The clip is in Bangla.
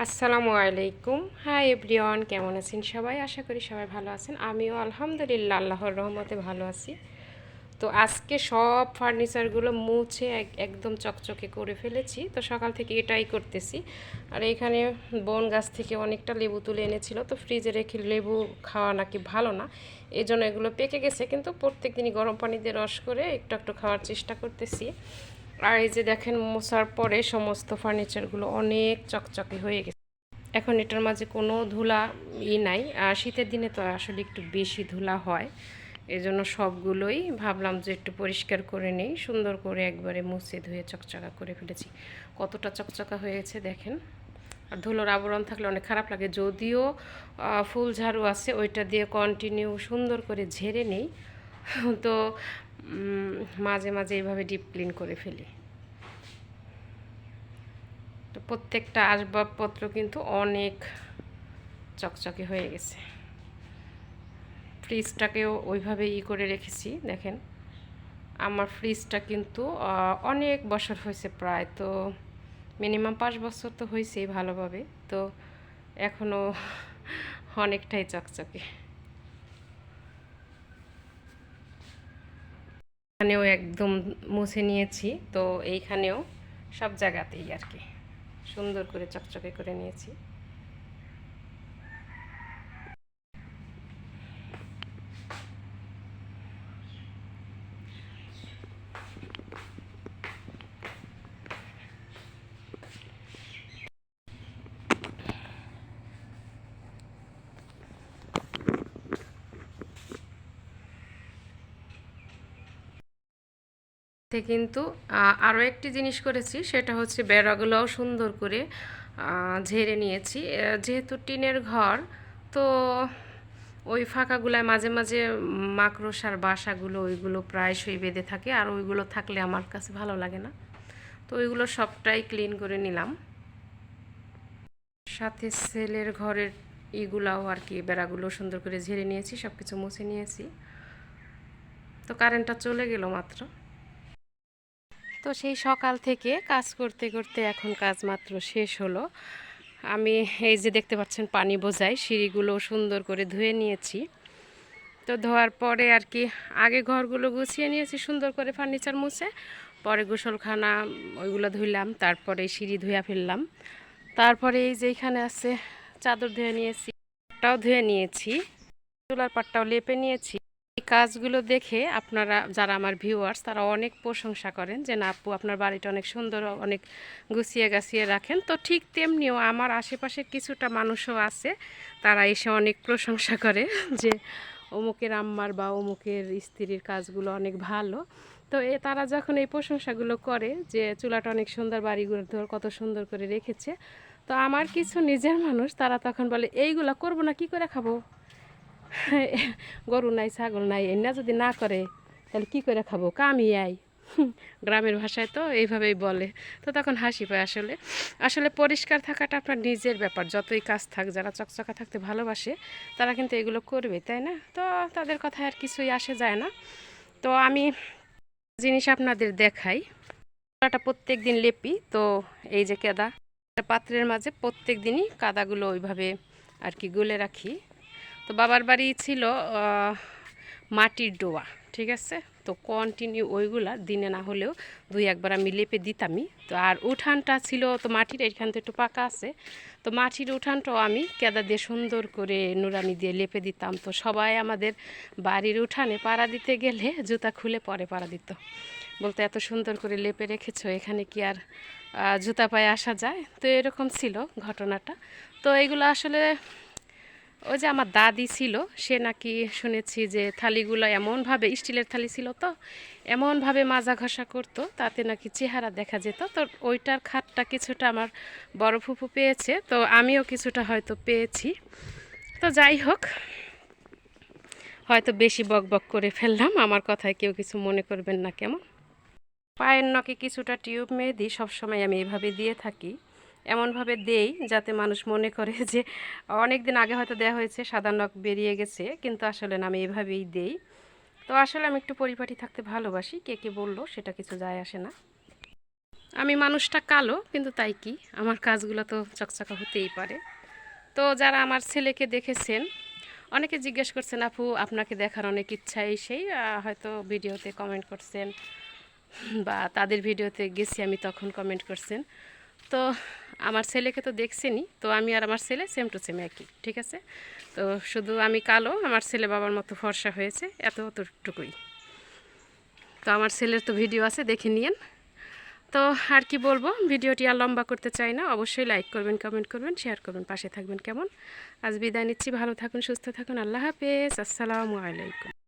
আসসালামু আলাইকুম। হাই এভরিওয়ান, কেমন আছেন সবাই? আশা করি সবাই ভালো আছেন। আমিও আলহামদুলিল্লাহ, আল্লাহর রহমতে ভালো আছি। তো আজকে সব ফার্নিচারগুলো মুছে এক- একদম চকচকে করে ফেলেছি। তো সকাল থেকে এটাই করতেছি। আর এখানে বন গাছ থেকে অনেকটা লেবু তুলে এনেছিল। তো ফ্রিজে রেখে লেবু খাওয়া নাকি ভালো না। এই জন্য এগুলো পেকে গেছে। কিন্তু প্রত্যেক দিনই গরম পানিতে রস করে একটু একটু খাওয়ার চেষ্টা করতেছি। আর এই যে দেখেন মোছার পরে সমস্ত ফার্নিচারগুলো অনেক চকচকে হয়ে গেছে। এখন এটার মাঝে কোনো ধুলা ই নাই। আর শীতের দিনে তো আসলে একটু বেশি ধুলা হয়। এই জন্য সবগুলোই ভাবলাম যে একটু পরিষ্কার করে নেই। সুন্দর করে একবারে মুছে ধুয়ে চকচকা করে ফেলেছি। কতটা চকচকা হয়েছে দেখেন। আর ধুলোর আবরণ থাকলে অনেক খারাপ লাগে। যদিও ফুল ঝাড়ু আছে, ওইটা দিয়ে কন্টিনিউ সুন্দর করে ঝেড়ে নেই। তো মাঝে মাঝে এইভাবে ডিপ ক্লিন করে ফেলি। তো প্রত্যেকটা আসবাবপত্র কিন্তু অনেক চকচকে হয়ে গেছে। ফ্রিজটাকেও ওইভাবে ই করে রেখেছি, দেখেন। আমার ফ্রিজটা কিন্তু অনেক বছর হয়েছে প্রায়, তো মিনিমাম পাঁচ বছর তো হয়েছেই ভালোভাবে, তো এখনও অনেকটাই চকচকে। এখানেও একদম মুছে নিয়েছি, তো এইখানেও সব জায়গাতেই আর কি। সুন্দর করে চকচকে করে নিয়েছি। তে কিন্তু আরও একটি জিনিস করেছি, সেটা হচ্ছে বেড়াগুলোও সুন্দর করে ঝেড়ে নিয়েছি। যেহেতু টিনের ঘর, তো ওই ফাঁকাগুলায় মাঝে মাঝে মাকড়সার বাসাগুলো ওইগুলো প্রায়শই বেঁধে থাকে, আর ওইগুলো থাকলে আমার কাছে ভালো লাগে না। তো ওইগুলো সবটাই ক্লিন করে নিলাম। সাথে সেলের ঘরের ইগুলাও আর কি, বেড়াগুলো সুন্দর করে ঝেড়ে নিয়েছি সব কিছু মুছে নিয়েছি। তো কারেন্টটা চলে গেল মাত্র। তো সেই সকাল থেকে কাজ করতে করতে এখন কাজ মাত্র শেষ হলো। আমি এই যে দেখতে পাচ্ছেন পানি বোঝাই সিঁড়িগুলো সুন্দর করে ধুয়ে নিয়েছি। তো ধোয়ার পরে আর কি আগে ঘরগুলো গুছিয়ে নিয়েছি, সুন্দর করে ফার্নিচার মুছে। পরে গোসলখানা ওইগুলো ধুইলাম, তারপরে সিঁড়ি ধুয়ে ফেললাম। তারপরে এই যে এখানে আছে চাদর ধুয়ে নিয়েছি পাটটাও ধুয়ে নিয়েছি। চুলার পাটটাও লেপে নিয়েছি। কাজগুলো দেখে আপনারা, যারা আমার ভিউয়ার্স তারা অনেক প্রশংসা করেন যে না আপু, আপনার বাড়িটা অনেক সুন্দর, অনেক গুছিয়ে গাছিয়ে রাখেন। তো ঠিক তেমনিও আমার আশেপাশে কিছুটা মানুষও আছে, তারা এসে অনেক প্রশংসা করে যে অমুকের আম্মার বা অমুকের স্ত্রীর কাজগুলো অনেক ভালো। তো এ তারা যখন এই প্রশংসাগুলো করে যে চুলাটা অনেক সুন্দর, বাড়িগুলো ধর কত সুন্দর করে রেখেছে, তো আমার কিছু নিজের মানুষ তারা তখন বলে, এইগুলো করব না, কি করে খাব? গরু নাই, ছাগল নাই এনা যদি না করে, তাহলে কি করে খাব? কামি আই। গ্রামের ভাষায় তো এইভাবেই বলে। তো তখন হাসি পায় আসলে। আসলে পরিষ্কার থাকাটা আপনার নিজের ব্যাপার। যতই কাজ থাক, যারা চকচকা থাকতে ভালোবাসে, তারা কিন্তু এগুলো করবে, তাই না? তো তাদের কথা আর কিছুই আসে যায় না। তো আমি জিনিস আপনাদের দেখাই। চুলাটা প্রত্যেক দিন লেপি, তো এই যে কেদা, পাত্রের মাঝে প্রত্যেক দিনই কাদাগুলো ওইভাবে আর কি গুলে রাখি। তো বাবার বাড়ি ছিল মাটির ডোয়া ঠিক আছে? তো কন্টিনিউ ওইগুলা দিনে না হলেও দুই একবার আমি লেপে দিতামই। তো আর উঠানটা ছিল তো মাটির এখান থেকে একটু পাকা আছে। তো মাটির উঠানটাও আমি কেদা দিয়ে সুন্দর করে নুরানি দিয়ে লেপে দিতাম। তো সবাই আমাদের বাড়ির উঠানে পাড়া দিতে গেলে জুতা খুলে পরে পাড়া দিত। বলতে এত সুন্দর করে লেপে রেখেছো, এখানে কি আর জুতা পায়ে আসা যায়? তো এরকম ছিল ঘটনাটা। তো এগুলো আসলে ওই যে আমার দাদি ছিল, সে নাকি শুনেছি যে থালিগুলো এমনভাবে, স্টিলের থালি ছিল তো, এমনভাবে মাজা ঘষা করতো, তাতে নাকি চেহারা দেখা যেত। তো ওইটার খাটটা কিছুটা আমার বড় ফুপু পেয়েছে, তো আমিও কিছুটা হয়তো পেয়েছি। তো যাই হোক, হয়তো বেশি বক বক করে ফেললাম, আমার কথায় কেউ কিছু মনে করবেন না কেমন? পায়ের নখে কিছুটা টিউব মেহেদি সবসময় আমি এভাবে দিয়ে থাকি। এমনভাবে দেই যাতে মানুষ মনে করে যে অনেক দিন আগে হয়তো দেওয়া হয়েছে, সাদা নখ বেরিয়ে গেছে, কিন্তু আসলে না, আমি এভাবেই দেই। তো আসলে আমি একটু পরিপাটি থাকতে ভালোবাসি, কে কে বলল সেটা কিছু যায় আসে না। আমি মানুষটা কালো, কিন্তু তাই কি? আমার কাজগুলো তো চকচকা হতেই পারে। তো যারা আমার ছেলেকে দেখেছেন, অনেকে জিজ্ঞেস করছেন, আপু, আপনাকে দেখার অনেক ইচ্ছা এই সেই হয়তো ভিডিওতে কমেন্ট করছেন বা তাদের ভিডিওতে গেছি আমি তখন কমেন্ট করছেন। তো আমার ছেলেকে তো দেখছেনই তো আমি আর আমার ছেলে সেম টু সেম একই, ঠিক আছে? তো শুধু আমি কালো, আমার ছেলে বাবার মতো ফর্সা হয়েছে এত অতটুকুই তো আমার ছেলের তো ভিডিও আছে, দেখে নিয়েন। তো আর কি বলব, ভিডিওটি আর লম্বা করতে চাই না, অবশ্যই লাইক করবেন কমেন্ট করবেন শেয়ার করবেন, পাশে থাকবেন কেমন? আজ বিদায় নিচ্ছি, ভালো থাকুন, সুস্থ থাকুন, আল্লাহ হাফেজ, আসসালামু আলাইকুম।